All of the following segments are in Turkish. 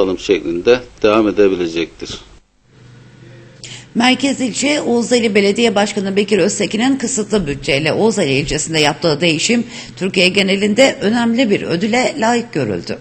çoğaltalım şeklinde devam edebilecektir. Merkez ilçe Oğuzeli Belediye Başkanı Bekir Öztekin'in kısıtlı bütçeyle Oğuzeli ilçesinde yaptığı değişim Türkiye genelinde önemli bir ödüle layık görüldü.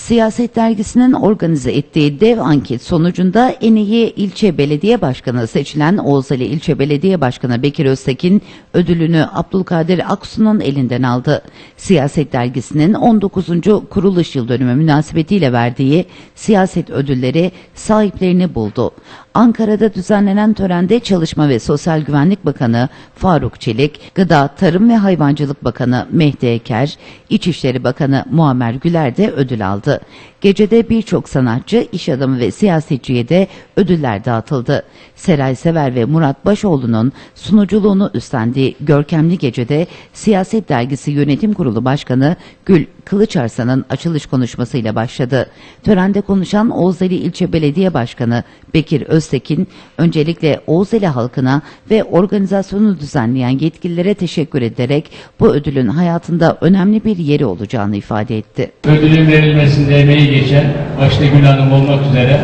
Siyaset dergisinin organize ettiği dev anket sonucunda en iyi ilçe belediye başkanı seçilen Oğuzeli İlçe Belediye Başkanı Bekir Öztekin ödülünü Abdülkadir Aksu'nun elinden aldı. Siyaset dergisinin 19. kuruluş yıl dönümü münasebetiyle verdiği siyaset ödülleri sahiplerini buldu. Ankara'da düzenlenen törende Çalışma ve Sosyal Güvenlik Bakanı Faruk Çelik, Gıda, Tarım ve Hayvancılık Bakanı Mehdi Eker, İçişleri Bakanı Muammer Güler de ödül aldı. Gecede birçok sanatçı, iş adamı ve siyasetçiye de ödüller dağıtıldı. Seray Sever ve Murat Başoğlu'nun sunuculuğunu üstlendiği görkemli gecede Siyaset Dergisi Yönetim Kurulu Başkanı Gül Kılıçarslan'ın açılış konuşmasıyla başladı. Törende konuşan Oğuzeli İlçe Belediye Başkanı Bekir Öztekin, öncelikle Oğuzeli halkına ve organizasyonu düzenleyen yetkililere teşekkür ederek bu ödülün hayatında önemli bir yeri olacağını ifade etti. Ödülün verilmesinde emeği geçen, başta Gül Hanım olmak üzere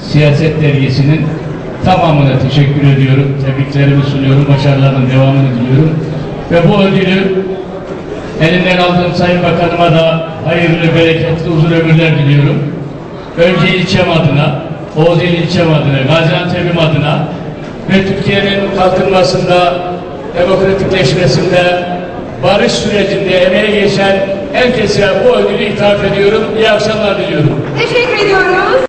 Siyaset Dergisi'nin tamamına teşekkür ediyorum. Tebriklerimi sunuyorum. Başarılarının devamını diliyorum. Ve bu ödülü elinden aldığım Sayın Bakanıma da hayırlı, bereketli, uzun ömürler diliyorum. Önce ilçem adına, Oğuzeli ilçem adına, Gaziantep'im adına ve Türkiye'nin kalkınmasında, demokratikleşmesinde, barış sürecinde emeği geçen herkese bu ödülü ithaf ediyorum. İyi akşamlar diliyorum. Teşekkür ediyoruz.